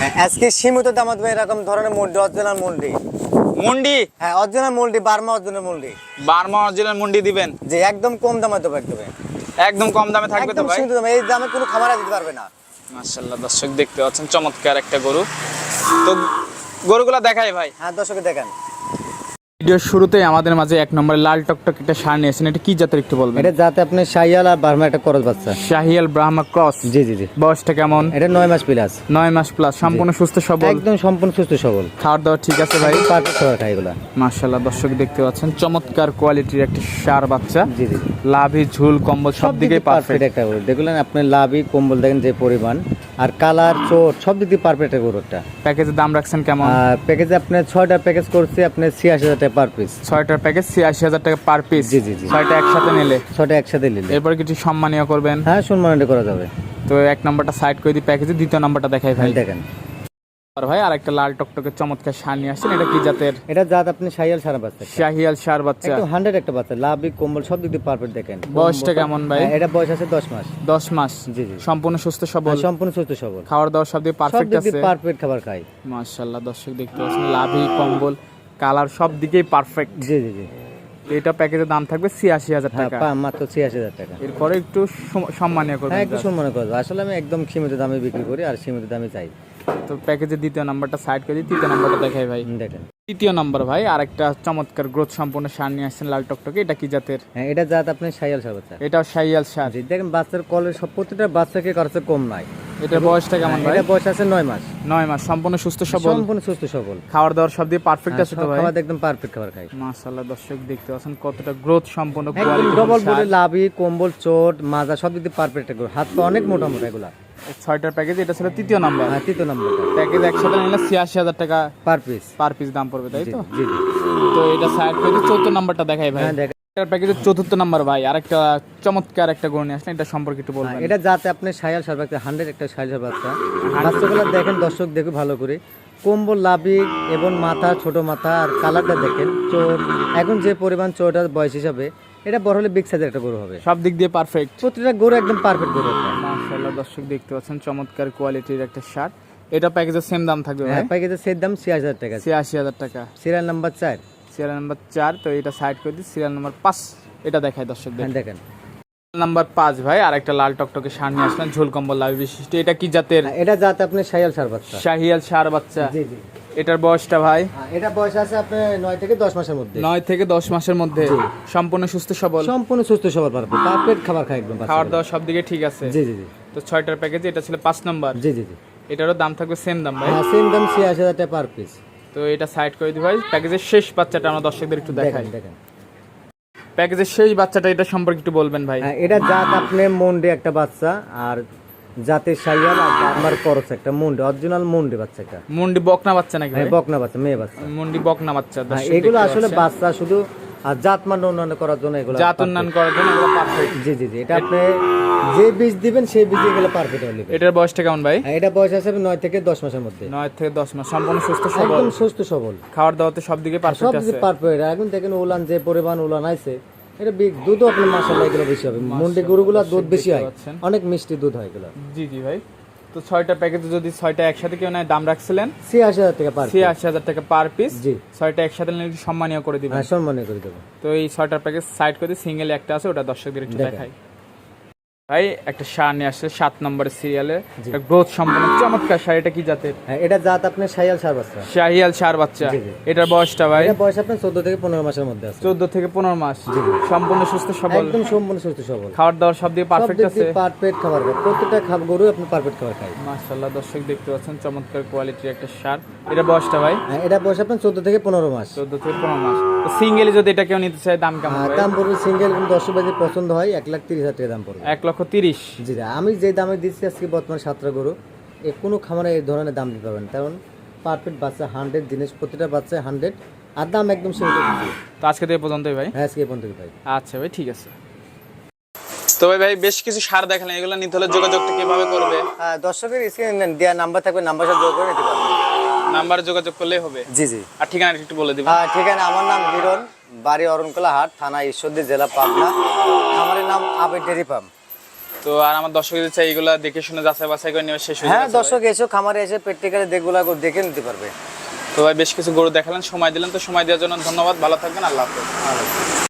হ্যাঁ, আজকে সীমিত দাম দেবে এরকম ধরনের মুন্ডি অরিজিনাল মুন্ডি। মুন্ডি? হ্যাঁ অরিজিনাল মুন্ডি বার্মা অরিজিনাল মুন্ডি। বার্মা অরিজিনাল মুন্ডি দিবেন? যে একদম কম দামে দেবো একদম। একদম কম দামে থাকবে তো ভাই? একদম দামে এই দামে কোনো খামার দিতে পারবে না। মাশাআল্লাহ দর্শক দেখতে পাচ্ছেন চমৎকার একটা গরু। তো গরুগুলা দেখাই ভাই। হ্যাঁ দর্শকে দেখেন। ভিডিওর শুরুতেই আমাদের মাঝে এক নম্বরে লাল টকটক একটা সার নিয়েছেন এটা কি জাতের একটু বলবেন? এটা যাতে আপনি শাহিয়াল আর বার্মা একটা করজ বাচ্চা। শাহিয়াল ব্রাহ্মা ক্রস। জি জি জি। বয়সটা কেমন? এটা নয় মাস প্লাস নয় মাস প্লাস সম্পূর্ণ সুস্থ সবল? একদম সম্পূর্ণ সুস্থ সবল। খাওয়ার দাওয়া ঠিক আছে ভাই? পারফেক্ট খাবার খাই এগুলা। মাশাল্লাহ দর্শক দেখতে পাচ্ছেন চমৎকার কোয়ালিটির একটা সার বাচ্চা। জি জি। লাভি ঝুল কম্বল সব দিকে পারফেক্ট একটা দেখলেন আপনি লাভি কম্বল দেখেন যে পরিমাণ। আর কালার চোর সব দিক দিয়ে পারফেক্ট গরুটা। গরু প্যাকেজের দাম রাখছেন কেমন? প্যাকেজে আপনি ছয়টা প্যাকেজ করছি আপনি ছিয়াশি হাজার টাকা পার পিস ছয়টার প্যাকেজ ছিয়াশি হাজার টাকা পার পিস জি, জি, জি। ছয়টা একসাথে নিলে? ছয়টা একসাথে নিলে। এরপর কিছু সম্মানীয় করবেন? হ্যাঁ সম্মানীয় করা যাবে। তো এক নম্বরটা সাইড করে দিই প্যাকেজে দ্বিতীয় নম্বরটা দেখাই ভাই। দেখেন। আর ভাই আর একটা লাল টকটকে চমৎকার সার নিয়ে আসছেন। এটা কি জাতের? এটা জাত আপনি সাইয়াল সারা বাচ্চা। শাহিয়াল সার বাচ্চা। একদম হান্ড্রেড একটা বাচ্চা লাভই কম্বল সব দিক দিয়ে পারফেক্ট দেখেন। বয়সটা কেমন ভাই? হ্যাঁ, এটা বয়স আছে দশ মাস। দশ মাস। জি জি। সম্পূর্ণ সুস্থ সবল? সম্পূর্ণ সুস্থ সবল। খাওয়ার দাওয়ার সব সব পারফেক্ট দিক আছে? পারফেক্ট খাবার মাশাআল্লাহ দর্শক দেখতে পাচ্ছেন লাভি কম্বল কালার সব দিকেই পারফেক্ট জি জি জি। এটা প্যাকেজের দাম থাকবে ছিয়াশি হাজার হ্যাঁ টাকা। মাত্র ছিয়াশি হাজার টাকা। এরপরে একটু সম- সম্মানীয় হ্যাঁ করবেন একটু সম্মান করা আসলে আমি একদম সীমিত দামে বিক্রি করি আর সীমিত দামে চাই। তো প্যাকেজের দ্বিতীয় নাম্বারটা সাইড করে দিই তৃতীয় নাম্বারটা দেখাই ভাই। দেখেন। তৃতীয় নাম্বার ভাই আর একটা চমৎকার গ্রোথ সম্পূর্ণ সার নিয়ে আসছেন লাল টকটকে এটা কি জাতের? হ্যাঁ এটা জাত আপনি সাইয়াল সার বাচ্চা। এটাও শাহিয়াল সার। দেখেন বাচ্চার কলের সব প্রতিটা বাচ্চাকে খরচে কম নাই। এটার বয়সটা কেমন ভাই? এটা বয়স আছে নয় মাস। নয় মাস সম্পূর্ণ সুস্থ সবল? সম্পূর্ণ সুস্থ সবল। খাওয়ার দাওয়ার সব দিয়ে পারফেক্ট আছে তো ভাই? খাবার একদম পারফেক্ট খাবার খাই। মাশাআল্লাহ দর্শক দেখতে পাচ্ছেন কতটা গ্রোথ সম্পূর্ণ কোয়ালিটি ডবল বডি লাভি কম্বল চোট মাজা সব দিক দিয়ে পারফেক্ট হাত তো অনেক মোটা মোটা এগুলা। ছয়টার প্যাকেজ এটা ছিল তৃতীয় নাম্বার হ্যাঁ তৃতীয় নম্বরটা প্যাকেজ একসাথে নিলে ছিয়াশি হাজার টাকা পার পিস পার পিস দাম পড়বে তাই তো? জি তো এটা সাইড দিই, চৌদ্দ নাম্বারটা দেখাই ভাই। হ্যাঁ এটার প্যাকেজের চতুর্থ নাম্বার ভাই। আরেকটা চমৎকার একটা গরু নিয়ে আসলেন এটা সম্পর্কে একটু বলবেন। হ্যাঁ, এটা যাতে আপনি সায়াল সার বাচ্চা হান্ড্রেড একটা সায়াল সার বাচ্চা বাচ্চাগুলো দেখেন দর্শক দেখে ভালো করে। কম্বল লাভি এবং মাথা ছোট মাথা আর কালারটা দেখেন চোট এখন যে পরিমাণ চোট আর বয়স হিসাবে এটা বড় হলে বিগ সাইজের একটা গরু হবে। সব দিক দিয়ে পারফেক্ট প্রতিটা গরু একদম পারফেক্ট গরু মাশাআল্লাহ দর্শক দেখতে পাচ্ছেন চমৎকার কোয়ালিটির একটা শার্ট এটা প্যাকেজের সেম দাম থাকবে ভাই? হ্যাঁ প্যাকেজের সেট দাম ছিয়াশি হাজার টাকা। ছিয়াশি হাজার টাকা। সিরিয়াল নাম্বার চার। সিরিয়াল নাম্বার চার তো এটা সাইড করে দিই। সিরিয়াল নাম্বার পাঁচ এটা দেখায় দর্শক হ্যাঁ দেখেন। নাম্বার পাঁচ ভাই আর একটা লাল টকটকে সার নিয়ে আসলেন ঝোল কম্বল লাভ বিশিষ্ট। এটা কি জাতের? এটা যাতে আপনি সায়াল সার বাচ্চা। শাহিয়াল সার বাচ্চা। জি জি। এটার বয়সটা ভাই? হ্যাঁ, এটা বয়স আছে আপনার নয় থেকে দশ মাসের মধ্যে। নয় থেকে দশ মাসের মধ্যে। সম্পূর্ণ সুস্থ সবল? সম্পূর্ণ সুস্থ সবল পারবে। পারফেক্ট খাবার খায় একদম খাওয়ার দাওয়া সব দিকে ঠিক আছে? জি জি জি। তো ছয়টার প্যাকেজ এটা ছিল পাঁচ নম্বর। জি জি জি। এটারও দাম থাকবে সেম দাম ভাই। হ্যাঁ সেম দাম ছিয়াশি হাজার টাকা পার পিস তো এটা সাইড করে দিই ভাই। প্যাকেজের শেষ বাচ্চাটা আমরা দর্শকদের একটু দেখাই। দেখেন দেখেন। প্যাকেজের শেষ বাচ্চাটা এটা সম্পর্কে একটু বলবেন ভাই। হ্যাঁ এটা জাত আপনি মন্ডে একটা বাচ্চা আর জাতের সাইয়াল আর আমার করস একটা মন্ডে অরিজিনাল মন্ডে বাচ্চা একটা। মুন্ডি বকনা বাচ্চা নাকি ভাই? হ্যাঁ বকনা বাচ্চা মেয়ে বাচ্চা। মুন্ডি বকনা বাচ্চা হ্যাঁ এগুলো আসলে বাচ্চা শুধু আর জাত মান উন্নয়ন করার জন্য এগুলো জাত উন্নয়ন করার জন্য এগুলো পারফেক্ট জি জি জি এটা আপনি যে বীজ দিবেন সেই বীজ এগুলো পারফেক্ট হবে এটার বয়সটা কেমন ভাই? হ্যাঁ, এটা বয়স আছে নয় থেকে দশ মাসের মধ্যে। নয় থেকে দশ মাস সম্পূর্ণ সুস্থ সবল। একদম সুস্থ সবল। খাওয়ার দাওয়াতে সব দিকে সব পারফেক্ট আছে পারফেক্ট এখন দেখেন উলান যে পরিমাণ উলান আছে এটা দুধও আপনার মাসাল্লাহ এগুলো বেশি হবে। মন্ডি গরুগুলো দুধ বেশি হয়। অনেক মিষ্টি দুধ হয় এগুলো। জি জি ভাই। তো ছয়টা প্যাকেজে যদি ছয়টা একসাথে কেউ নেয় দাম রাখছিলেন? ছিয়াশি হাজার টাকা পার ছিয়াশি হাজার টাকা পার পিস জি। ছয়টা একসাথে নিলে সম্মানীয় করে দিবেন। হ্যাঁ সম্মানীয় করে দেবো। তো এই ছয়টার প্যাকেজ সাইড করে সিঙ্গেল একটা আছে ওটা দর্শকদের একটু দেখেন। ভাই একটা নিয়ে আসছে সাত নম্বরের সিরিয়ালে গ্রোথ সম্পূর্ণ চমৎকার এটা কি জাতের? হ্যাঁ এটা জাত আপনার সাইয়াল সার বাচ্চা শাহিয়াল সার বাচ্চা। এটার বয়সটা ভাই? বয়স আপনার চোদ্দ থেকে পনেরো মাসের মধ্যে আছে। চোদ্দ থেকে পনেরো মাস। সম্পূর্ণ সুস্থ সবল। একদম সম্পূর্ণ সুস্থ সবল। খাওয়ার দাওয়ার সব দিয়ে পারফেক্ট আছে? পারফেক্ট খাবার খায়। প্রত্যেকটা খাবার গরু আপনি পারফেক্ট খাবার খায়। মাশাআল্লাহ দর্শক দেখতে পাচ্ছেন চমৎকার কোয়ালিটির একটা সার এটা বয়সটা ভাই? হ্যাঁ এটা বয়স আপনার চোদ্দ থেকে পনেরো মাস। চোদ্দ থেকে পনেরো মাস। সিঙ্গেলি যদি এটা কেউ নিতে চায় দাম কেমন দাম পড়বে সিঙ্গেল দশ বাজে পছন্দ হয় এক লাখ তিরিশ হাজার টাকা দাম পড়বে। এক লক্ষ তিরিশ। জি না, আমি যে দামে দিচ্ছি আজকে বর্তমানে সাতটা গরু এ কোনো খামারে এই ধরনের দাম দিতে পারবেন কারণ পারফেক্ট বাচ্চা হান্ড্রেড জিনিস প্রতিটা বাচ্চা হান্ড্রেড আর দাম একদম সীমিত। তো আজকে থেকে পর্যন্তই ভাই? হ্যাঁ আজকে এই পর্যন্ত ভাই। আচ্ছা ভাই ঠিক আছে। তো ভাই ভাই বেশ কিছু সার দেখালেন এগুলো নিতে হলে যোগাযোগটা কীভাবে করবে? হ্যাঁ দর্শকের স্ক্রিনে দেওয়া নাম্বার থাকবে নাম্বার সাথে যোগ করে নিতে পারবেন। নাম্বারে যোগাযোগ করলেই হবে? জি জি। আর ঠিকানা একটু বলে দিবেন। হ্যাঁ ঠিকানা আমার নাম হিরণ বাড়ি অরণকলা হাট থানা ঈশ্বরদী জেলা পাবনা। আমার নাম আবে ডেরি ফার্ম। তো আর আমার দর্শক যদি চাই এগুলো দেখে শুনে যাচাই বাছাই করে নেওয়ার শেষ হয়ে হ্যাঁ দর্শক এসে খামারে এসে প্র্যাকটিক্যালি দেখগুলো দেখে নিতে পারবে। তো ভাই বেশ কিছু গরু দেখালেন সময় দিলেন তো সময় দেওয়ার জন্য ধন্যবাদ ভালো থাকবেন আল্লাহ হাফেজ।